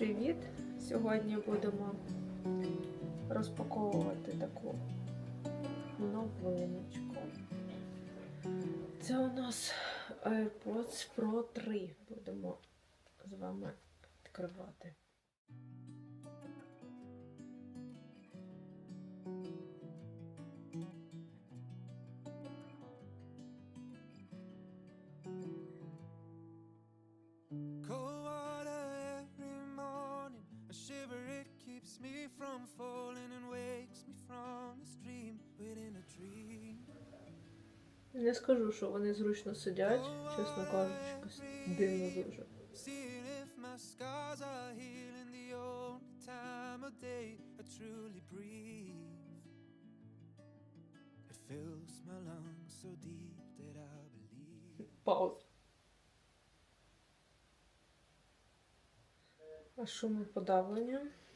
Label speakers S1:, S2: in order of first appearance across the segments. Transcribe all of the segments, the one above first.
S1: привіт! Сьогодні будемо розпаковувати таку новиночку. Це у нас AirPods Pro 3. Будемо з вами відкривати.
S2: From falling and wakes me from this dream within a dream.
S1: Не скажу, що вони зручно сидять, чесно кажучи, якось дивно дуже.
S2: Seeing if my scars are healing the only time of day I truly breathe. It fills my lungs so deep that I believe.
S1: Пауза. А шумоподавлення.
S2: I'll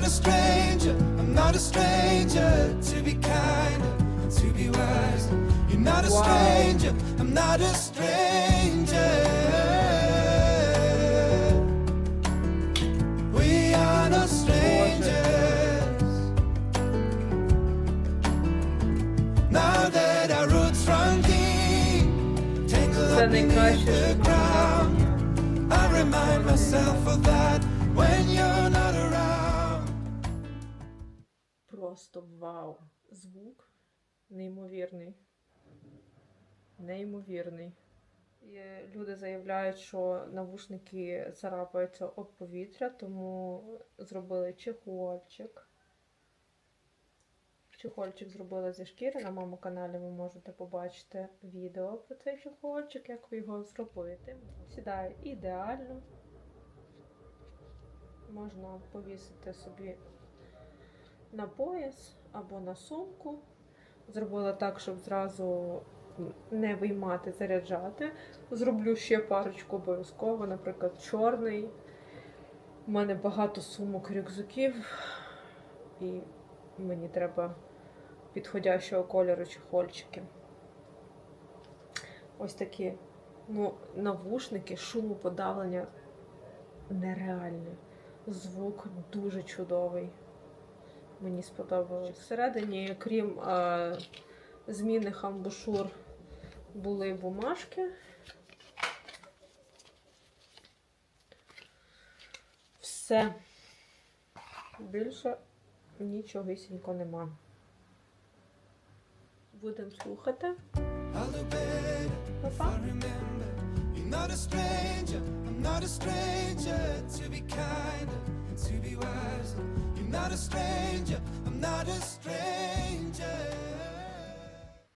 S2: not a stranger, I'm not a stranger to be kind to be wise. You're not a stranger, I'm not a stranger. We are strangers. That the ground. Remind myself of that when you're not around.
S1: Просто вау! Звук неймовірний. Неймовірний. Люди заявляють, що навушники царапаються об повітря, тому зробили чехольчик. Чехольчик зробили зі шкіри. На моєму каналі ви можете побачити відео про цей чехольчик, як ви його зробити. Сідає ідеально. Можна повісити собі на пояс або на сумку. Зробила так, щоб зразу не виймати, заряджати. Зроблю ще парочку обов'язково, наприклад, чорний. У мене багато сумок рюкзаків, і мені треба підходящого кольору чехольчики. Ось такі ну, навушники, шумоподавлення нереальне. Звук дуже чудовий. Мені сподобалось. Всередині, крім е, змінних амбушур, були бумажки. Все. Більше нічогісінько нема. Будемо слухати.
S2: I'll do better if
S1: Папа.
S2: I remember. You're not a stranger, I'm not a stranger. To be kinder and to be wiser. You're not a stranger, I'm not a stranger.